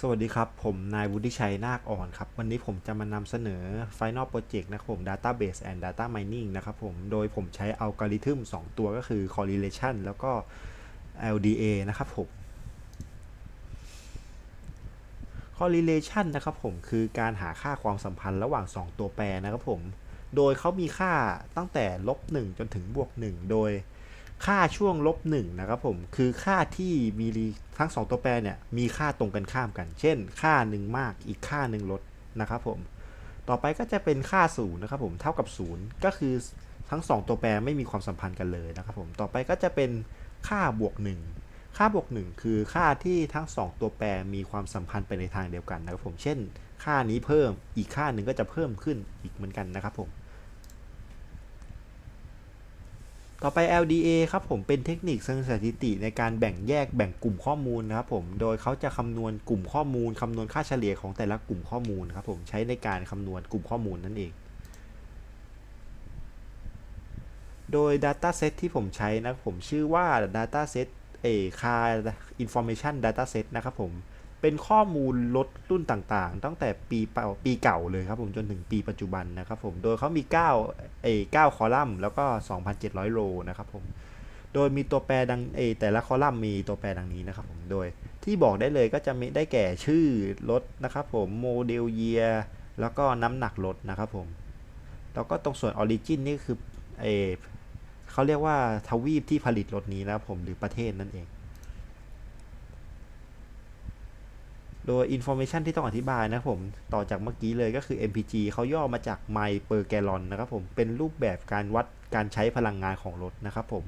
สวัสดีครับ ผมนายวุฒิชัยนาคอ่อนครับ วันนี้ผมจะมานำเสนอ Final Project นะครับผม Database and Data Mining นะครับผม โดยผมใช้อัลกอริทึม2 ตัวก็คือ Correlation แล้วก็ LDA นะครับผม Correlation นะครับผม คือการหาค่าความสัมพันธ์ระหว่าง 2 ตัวแปรนะครับผม โดยเขามีค่าตั้งแต่ลบ1จนถึงบวก 1 โดย ค่าช่วงลบหนึ่งนะครับผมคือค่าที่มีทั้งสองตัวแปรเนี่ยมีค่าตรงกันข้ามกัน เช่น ค่าหนึ่งมากอีกค่าหนึ่งลดนะครับผมต่อไปก็จะเป็นค่าศูนย์นะครับผมเท่ากับศูนย์ก็คือทั้งสองตัวแปรไม่มีความสัมพันธ์กันเลยนะครับผมต่อไปก็จะเป็นค่าบวกหนึ่งค่าบวกหนึ่งคือค่าที่ทั้งสองตัวแปรมีความสัมพันธ์ไปในทางเดียวกันนะครับผมเช่น ค่านี้เพิ่มอีกค่าหนึ่งก็จะเพิ่มขึ้นอีกเหมือนกันนะครับผม ต่อไป LDA ครับผมเป็นเทคนิคเชิงสถิติในการแบ่งแยกแบ่งกลุ่มข้อมูลนะครับผม โดยเขาจะคำนวณกลุ่มข้อมูลคำนวณค่าเฉลี่ยของแต่ละกลุ่มข้อมูลครับผมใช้ในการคำนวณกลุ่มข้อมูลนั่นเอง โดย Dataset ที่ผมใช้นะผมชื่อว่า Dataset เอคา Information Dataset นะครับผม เป็นข้อมูลลดรุ่นต่างๆ ตั้งแต่ปีเก่าปีเก่าเลยครับผมจนถึงปีปัจจุบันนะครับผม โดยเขามี9เอ9คอลัมน์แล้วก็ 2,700โรนะครับผม โดยมีตัวแปรดังเอแต่ละคอลัมน์มีตัวแปรดังนี้นะครับผม โดยที่บอกได้เลยก็จะมีได้แก่ชื่อรถนะครับผมโมเดลเยียแล้วก็น้ำหนักรถนะครับผม แล้วก็ตรงส่วนออริจินนี่คือเอเขาเรียกว่าทวีปที่ผลิตรถนี้นะครับผมหรือประเทศนั่นเอง โดย information ที่ต้องอธิบายนะครับผม ต่อจากเมื่อกี้เลยก็คือ MPG เขาย่อมาจาก mile per gallon นะครับผม เป็นรูปแบบการวัดการใช้พลังงานของรถนะครับผม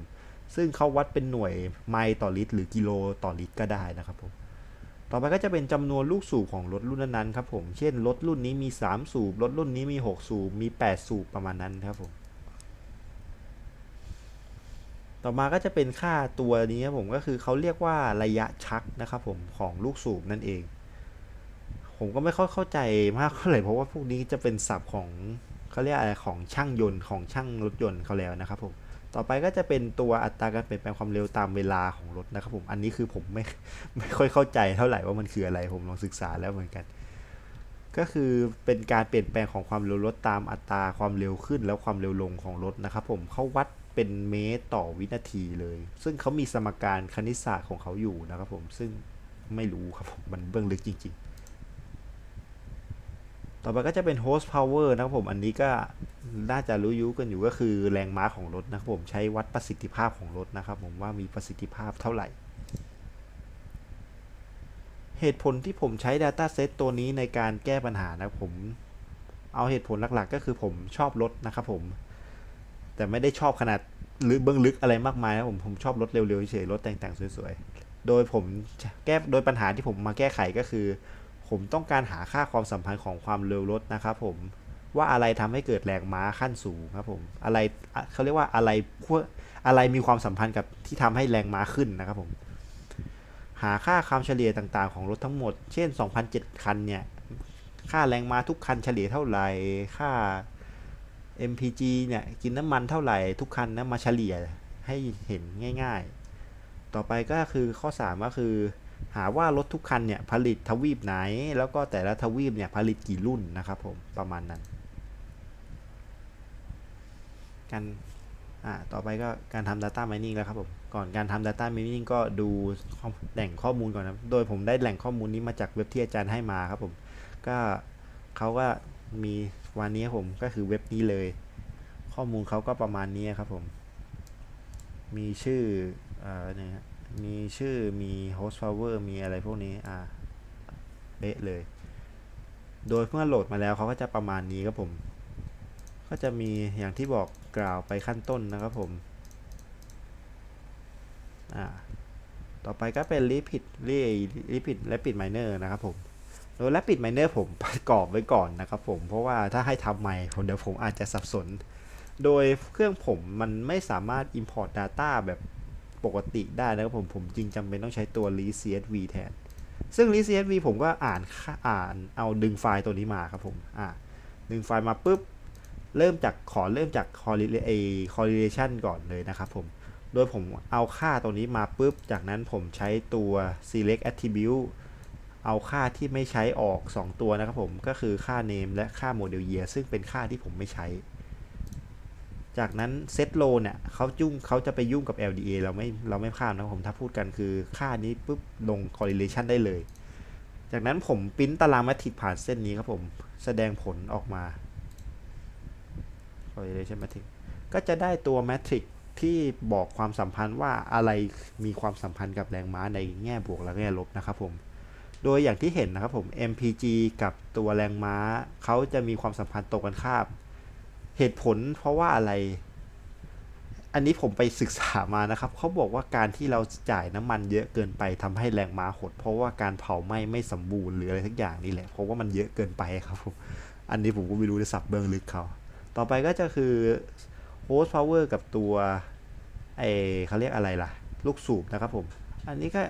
ซึ่งเขาวัดเป็นหน่วยไมล์ต่อลิตร หรือกิโลต่อลิตรก็ได้นะครับผม ต่อไปก็จะเป็นจำนวนลูกสูบของรถรุ่นนั้นๆครับผม เช่นรถรุ่นนี้มี 3 สูบ รถรุ่นนี้มี 6 สูบ มี 8 สูบประมาณนั้นครับผม ต่อมาก็จะเป็นค่าตัวนี้ครับผม ก็คือเขาเรียกว่าระยะชักนะครับผมของลูกสูบนั่นเอง ผมก็ไม่ค่อยเข้าใจมากเท่าไหร่เพราะว่าพวกนี้จะเป็นศัพท์ของเขาเรียกอะไรของช่างยนต์ของช่างรถยนต์เขาแล้วนะครับผมต่อไปก็จะเป็นตัวอัตราการเปลี่ยนแปลงความเร็วตามเวลาของรถนะครับผมอันนี้คือผมไม่ไม่ค่อยเข้าใจเท่าไหร่ว่ามันคืออะไรผมลองศึกษาแล้วเหมือนกัน ก็คือเป็นการเปลี่ยนแปลงของความเร็วรถตามอัตราความเร็วขึ้นแล้วความเร็วลงของรถนะครับผมเขาวัดเป็นเมตรต่อวินาทีเลย ซึ่งเขามีสมการคณิตศาสตร์ของเขาอยู่นะครับผมซึ่งไม่รู้ครับผมมันเบื้องลึกจริง ๆ ต่อไปก็จะเป็น host power นะครับผม อันนี้ก็น่าจะรู้ยุกันอยู่ก็คือแรงม้าของรถนะครับผมใช้วัดประสิทธิภาพของรถนะครับผมว่ามีประสิทธิภาพเท่าไหร่ เหตุผลที่ผมใช้ Data Set ตัวนี้ในการแก้ปัญหานะผม เอาเหตุผลหลักๆ ก็คือผมชอบรถนะครับผม แต่ไม่ได้ชอบขนาดหรือเบื้องลึกอะไรมากมายนะผมผมชอบรถเร็วๆเฉยๆรถแต่งๆสวยๆ โดยผมแก้โดยปัญหาที่ผมมาแก้ไขก็คือ ผมต้องการหาค่าความสัมพันธ์ของความเร็วรถนะครับผมว่าอะไรทำให้เกิดแรงม้าขั้นสูงครับผมอะไรเขาเรียกว่าอะไรพวกอะไรมีความสัมพันธ์กับที่ทำให้แรงม้าขึ้นนะครับผมหาค่าความเฉลี่ยต่างๆของรถทั้งหมด เช่น 2,007 คันเนี่ย ค่าแรงม้าทุกคันเฉลี่ยเท่าไหร่ ค่า MPG เนี่ย กินน้ำมันเท่าไหร่ ทุกคันนะมาเฉลี่ยให้เห็นง่าย ๆ ต่อไปก็คือข้อ 3 ก็คือ หาว่ารถทุกคันเนี่ยผลิตทวีปไหน แล้วก็แต่ละทวีปเนี่ยผลิตกี่รุ่นนะครับผมประมาณนั้น การอ่าต่อไปก็การทำ Data Mining แล้วครับผมก่อนการทำ Data Mining ก็ดูแหล่งข้อมูลก่อนนะโดยผมได้แหล่งข้อมูลนี้มาจากเว็บที่อาจารย์ให้มาครับผมก็เขาก็มีวันนี้ผมก็คือเว็บนี้เลย ข้อมูลเขาก็ประมาณนี้ครับผม มีชื่ออ่าเนี่ย มีชื่อมี host power มีอะไรพวกนี้ อ่า เป๊ะเลย โดยเมื่อโหลดมาแล้วเขาก็จะประมาณนี้ครับผม ก็จะมีอย่างที่บอกกล่าวไปขั้นต้นนะครับผม อ่า ต่อไปก็เป็น Rapid Rapid Rapid Miner นะครับผมโดย Rapid Miner ผมประกอบไว้ก่อนนะครับผม เพราะว่าถ้าให้ทำใหม่ผมเดี๋ยวผมอาจจะสับสน โดยเครื่องผมมันไม่สามารถ Import Data แบบ ปกติได้นะครับผม ผมจึงจำเป็นต้องใช้ตัว r e CSV แทน ซึ่ง r e CSV ผมก็อ่านอ่านเอาดึงไฟล์ตัวนี้มาครับผม อ่า ดึงไฟล์มาปุ๊บ เริ่มจากขอเริ่มจาก correlation ก่อนเลยนะครับผม โดยผมเอาค่าตัวนี้มาปุ๊บ จากนั้นผมใช้ตัว select attribute เอาค่าที่ไม่ใช้ออก 2 ตัวนะครับผม ก็คือค่า name และค่า model year ซึ่งเป็นค่าที่ผมไม่ใช้ จากนั้น set row เนี่ยเขาจุ้งเขาจะไปยุ่งกับ LDA เราไม่เราไม่ข้ามนะครับผมถ้าพูดกันคือค่านี้ปุ๊บลง correlation ได้เลย จากนั้นผมปริ้นตารางแมทริกผ่านเส้นนี้ครับผม แสดงผลออกมา correlation matrix ก็จะได้ตัวแมทริกที่บอกความสัมพันธ์ว่าอะไรมีความสัมพันธ์กับแรงม้าในแง่บวกและแง่ลบนะครับผม โดยอย่างที่เห็นนะครับผม MPG กับตัวแรงม้าเขาจะมีความสัมพันธ์ตรงกันข้าม เหตุผลเพราะว่าอะไร อันนี้ผมไปศึกษามานะครับ เขาบอกว่าการที่เราจ่ายน้ำมันเยอะเกินไปทำให้แรงม้าหด เพราะว่าการเผาไหม้ไม่สมบูรณ์หรืออะไรทักอย่างนี่แหละ เพราะว่ามันเยอะเกินไปครับผมอันนี้ผมก็ไม่รู้ในศัพท์เบื้องลึกเขา ต่อไปก็จะคือ host power กับตัวไอเขาเรียกอะไรล่ะ ลูกสูบนะครับผม อันนี้ก็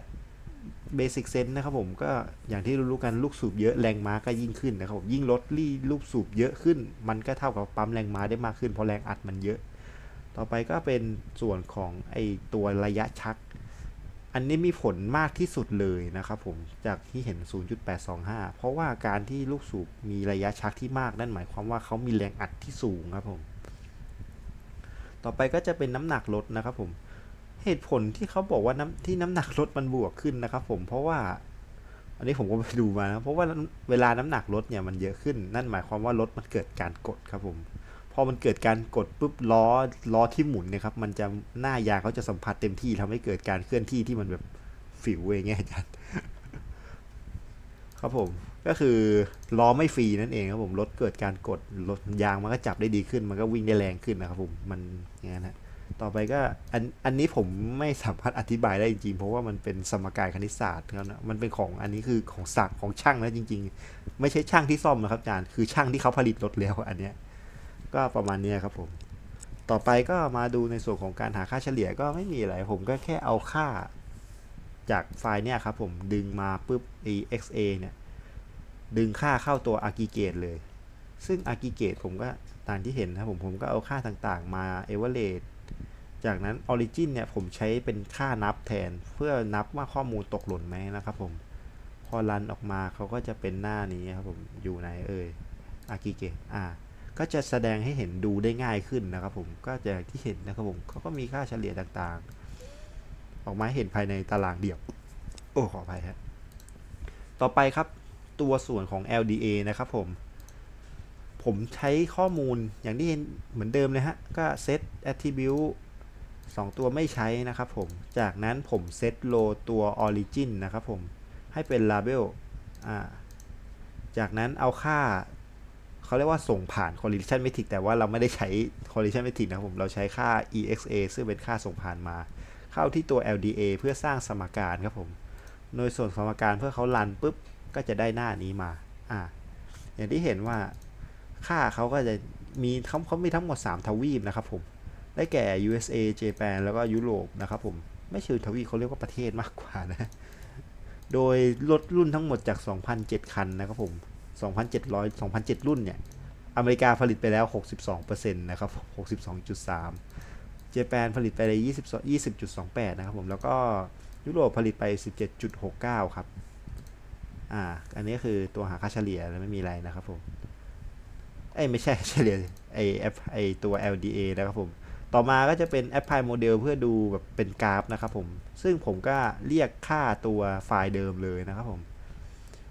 basic sense นะครับผมก็อย่างที่รู้กันลูกสูบเยอะแรงม้าก็ยิ่งขึ้นนะครับผมยิ่งลดรี่ลูกสูบเยอะขึ้น มันก็เท่ากับปั๊มแรงม้าได้มากขึ้นเพราะแรงอัดมันเยอะ ต่อไปก็เป็นส่วนของไอตัวระยะชัก อันนี้มีผลมากที่สุดเลยนะครับผมจากที่เห็น 0.825 เพราะว่าการที่ลูกสูบมีระยะชักที่มากนั่นหมายความว่าเขามีแรงอัดที่สูงครับผมต่อไปก็จะเป็นน้ำหนักลดนะครับผม เหตุผลที่เขาบอกว่าน้ำที่น้ำหนักลดมันบวกขึ้นนะครับ ผมเพราะว่า อันนี้ผมก็ไปดูมานะเพราะว่าเวลาน้ำหนักลดเนี่ยมันเยอะขึ้น นั่นหมายความว่ารถมันเกิดการกดครับผมพอมันเกิดการกดปุ๊บล้อล้อที่หมุนเนะครับมันจะหน้ายางเขาจะสัมผัสเต็มที่ทำให้เกิดการเคลื่อนที่ที่มันแบบฟิวอย่างเงี้ยอาจารย์ครับผมก็คือล้อไม่ฟรีนั่นเองครับผมรถเกิดการกดรถยางมันก็จับได้ดีขึ้น มันก็วิ่งได้แรงขึ้นนะครับผมมันอย่างนั้นฮะ ต่อไปก็อันอันนี้ผมไม่สามารถอธิบายได้จริงๆ เพราะว่ามันเป็นสมการคณิตศาสตร์ครับนะมันเป็นของอันนี้คือของศักของช่างนะจริง ๆ ไม่ใช่ช่างที่ซ่อมนะครับอาจารย์ คือช่างที่เขาผลิตรถแล้วอันเนี้ยก็ประมาณนี้ครับผม ต่อไปก็มาดูในส่วนของการหาค่าเฉลี่ยก็ไม่มีอะไร ผมก็แค่เอาค่าจากไฟล์เนี่ยครับผมดึงมาปุ๊บ exa เนี่ย ดึงค่าเข้าตัว aggregate เลย ซึ่ง aggregate ผมก็ตามที่เห็นนะผมผมก็เอาค่าต่างๆมา average จากนั้น origin เนี่ยผมใช้เป็นค่านับแทนเพื่อนับว่าข้อมูลตกหล่นไหมนะครับผม พอรันออกมาเขาก็จะเป็นหน้านี้ครับผมอยู่ไหนเอ่ย aggregate อ่าก็จะแสดงให้เห็นดูได้ง่ายขึ้นนะครับผมก็จะอย่างที่เห็นนะครับผมเขาก็มีค่าเฉลี่ยต่างๆ ออกมาหเห็นภายในตารางเดี่ยว โอ้ขออภัยฮะต่อไปครับตัวส่วนของ LDA นะครับผม ผมใช้ข้อมูลอย่างที่เห็นเหมือนเดิมเลยฮะ ก็ set attribute 2 ตัวไม่ใช้นะครับผม จากนั้นผมเซตโลตัว origin นะครับผม ให้เป็น label อ่า จากนั้นเอาค่าเขาเรียกว่าส่งผ่าน correlation metric แต่ว่าเราไม่ได้ใช้ correlation metric นะครับผม เราใช้ค่า exa ซึ่งเป็นค่าส่งผ่านมา เข้าที่ตัว LDA เพื่อสร้างสมการครับผม โดยส่วนสมการเพื่อเขารันปุ๊บ ก็จะได้หน้านี้มา อ่า อย่างที่เห็นว่าค่าเขาก็จะมีเขาเขามีทั้งหมด 3 ทวีปนะครับผม ได้แก่ USA Japan แล้วก็ยุโรปนะครับผม ไม่เชิงทวีเขาเรียกว่าประเทศมากกว่านะ โดยรถรุ่นทั้งหมดจาก 2,007 คันนะครับผม 2,700 2,007 รุ่นเนี่ย อเมริกาผลิตไปแล้ว 62%นะครับ 62.3 เจแปนผลิตไปเลย20 20.28 นะครับผม แล้วก็ยุโรปผลิตไป 17.69 ครับ อ่า อันนี้คือตัวหาค่าเฉลี่ยไม่มีอะไรนะครับผม เอ้ยไม่ใช่เฉลี่ยไอแอปไอตัว LDA นะครับผม ต่อมาก็จะเป็น Apply Model เพื่อดูแบบเป็นกราฟนะครับผม ซึ่งผมก็เรียกค่าตัวไฟล์เดิมเลยนะครับผม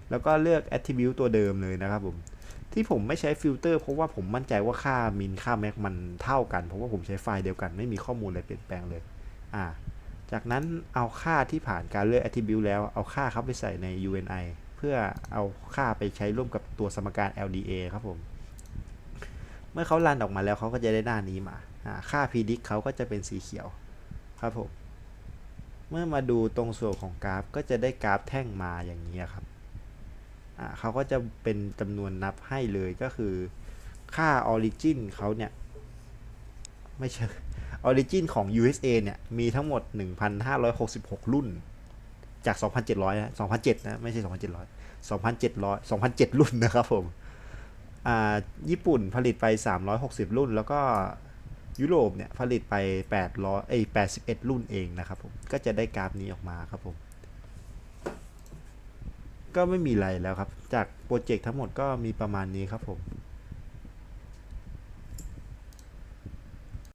แล้วก็เลือก Attribute ตัวเดิมเลยนะครับผม ที่ผมไม่ใช้ฟิลเตอร์เพราะว่าผมมั่นใจว่าค่ามินค่าแม็กมันเท่ากัน เพราะว่าผมใช้ไฟล์เดียวกันไม่มีข้อมูลอะไรเปลี่ยนแปลงเลย อ่า จากนั้นเอาค่าที่ผ่านการเลือก Attribute แล้วเอาค่าเข้าไปใส่ใน UNI เพื่อเอาค่าไปใช้ร่วมกับตัวสมการ LDA ครับผม เมื่อเขารันออกมาแล้วเขาก็จะได้หน้านี้มา ค่า predict เขาก็จะเป็นสีเขียวครับผมเมื่อมาดูตรงส่วนของกราฟก็จะได้กราฟแท่งมาอย่างนี้ครับเขาก็จะเป็นจำนวนนับให้เลยก็คือค่า origin เขาเนี่ย ไม่ใช่ origin ของ USA เนี่ย มีทั้งหมด 1,566 รุ่น จาก 2,700 นะ2,007นะ ไม่ใช่ 2,700 2,700 2,007 รุ่นนะครับผม อ่า ญี่ปุ่นผลิตไป 360 รุ่น แล้วก็ ยุโรปเนี่ยผลิตไป800เอ้ย81 รุ่นเองนะครับผมก็จะได้กราฟนี้ออกมาครับผม ก็ไม่มีอะไรแล้วครับ จากโปรเจกต์ทั้งหมดก็มีประมาณนี้ครับผม